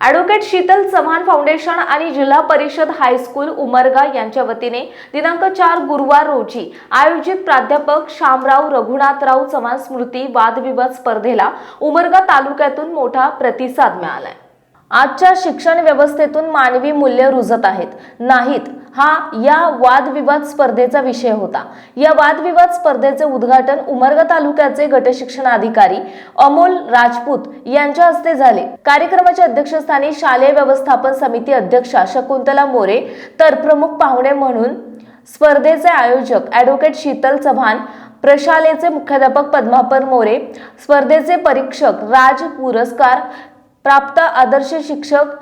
Advocate Sheetal Chavan foundation आणि जिल्हा परिषद हायस्कूल उमरगा यांच्या वतीने दिनांक चार गुरुवार रोजी आयोजित प्राध्यापक शामराव रघुनाथराव चव्हाण स्मृती वादविवाद स्पर्धेला उमरगा तालुक्यातून मोठा प्रतिसाद मिळालाय. आजच्या शिक्षण व्यवस्थेतून मानवी मूल्य रुजत आहेत. नाहीत हा या वादविवाद स्पर्धेचा विषय होता. या वादविवाद स्पर्धेचे उद्घाटन उमरगा तालुक्याचे गटशिक्षणाधिकारी अमोल राजपूत यांच्या हस्ते झाले. कार्यक्रमाच्या अध्यक्षस्थानी शालेय व्यवस्थापन समिती अध्यक्षा शकुंतला मोरे तर प्रमुख पाहुणे म्हणून स्पर्धेचे आयोजक ॲडव्होकेट शीतल चव्हाण प्रशालेचे मुख्याध्यापक पद्मापर मोरे स्पर्धेचे परीक्षक राज पुरस्कार प्राप्त आदर्श शिक्षक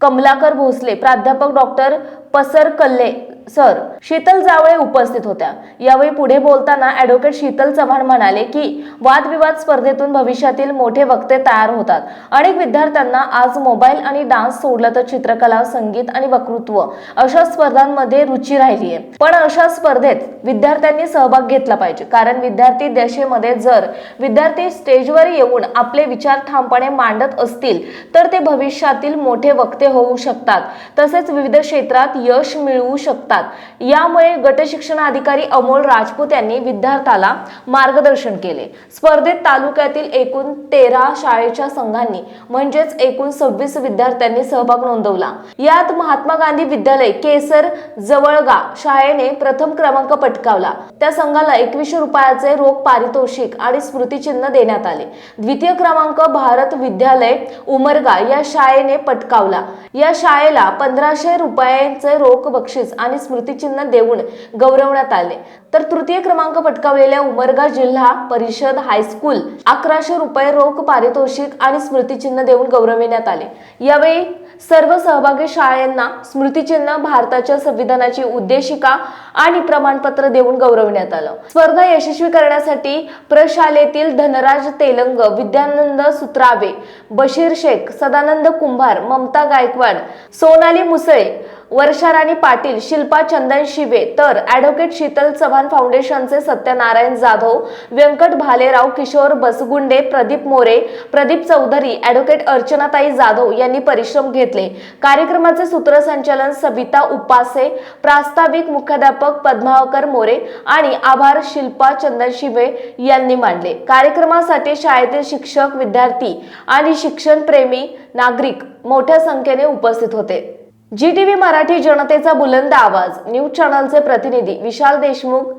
कमलाकर भोसले प्राध्यापक डॉक्टर पसर कल्ले सर शीतल जावळे उपस्थित होत्या यावेळी पुढे बोलताना ॲडव्होकेट शीतल चव्हाण म्हणाले की वादविवाद स्पर्धेतून भविष्यातील मोठे वक्ते तयार होतात. अनेक विद्यार्थ्यांना आज मोबाईल आणि डान्स सोडलं तर चित्रकला संगीत आणि वक्तृत्व अशा स्पर्धांमध्ये रुची राहिली आहे पण अशा स्पर्धेत विद्यार्थ्यांनी सहभाग घेतला पाहिजे कारण विद्यार्थी दशेमध्ये जर विद्यार्थी स्टेजवर येऊन आपले विचार ठामपणे मांडत असतील तर ते भविष्यातील मोठे वक्ते होऊ शकतात. तसेच विविध क्षेत्रात यश मिळवू शकतात. यामुळे गटशिक्षणाधिकारी अमोल राजपूत यांनी विद्यार्थ्याला मार्गदर्शन केले. स्पर्धेत तालुक्यातील एकूण तेरा शाळेच्या संघांनी म्हणजेच एकूण सव्वीस विद्यार्थ्यांनी सहभाग नोंदवला. यात महात्मा गांधी विद्यालय केसर जवळगा शाळेने प्रथम क्रमांक पटकावला. त्या संघाला एकवीसशे रुपयाचे रोख पारितोषिक आणि स्मृतिचिन्ह देण्यात आले. द्वितीय क्रमांक भारत विद्यालय उमरगा या शाळेने पटकावला. या शाळेला पंधराशे रुपयांचे रोख बक्षीस आणि स्मृतिचिन्ह देऊन गौरवण्यात आले. तर तृतीय क्रमांक पटकावलेल्या उमरगा जिल्हा परिषद हायस्कूल अकराशे रुपये रोख पारितोषिक आणि स्मृतिचिन्ह देऊन गौरविण्यात आले. यावेळी सर्व सहभागी शाळांना स्मृतिचिन्ह भारताच्या संविधानाची उद्देशिका आणि प्रमाणपत्र देऊन गौरवण्यात आलं. स्पर्धा यशस्वी करण्यासाठी प्रशालेतील धनराज तेलंग विद्यानंद सुत्रावे बशीर शेख सदानंद कुंभार ममता गायकवाड सोनाली मुसळे वर्षाराणी पाटील शिल्पा चंदन शिवे तर ॲडव्होकेट शीतल चव्हाण फाउंडेशनचे सत्यनारायण जाधव व्यंकट भालेराव किशोर बसगुंडे प्रदीप मोरे प्रदीप चौधरी ॲडव्होकेट अर्चनाताई जाधव यांनी परिश्रम घेतले. कार्यक्रमाचे सूत्रसंचालन सविता उपासे प्रास्ताविक मुख्याध्यापक पद्मावकर मोरे आणि आभार शिल्पा चंदन शिवे यांनी मांडले. कार्यक्रमासाठी शाळेतील शिक्षक विद्यार्थी आणि शिक्षणप्रेमी नागरिक मोठ्या संख्येने उपस्थित होते. जी टीव्ही मराठी जनतेचा बुलंद आवाज. न्यूज चॅनलचे प्रतिनिधी विशाल देशमुख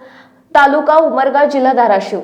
तालुका उमरगा जिल्हा धाराशिव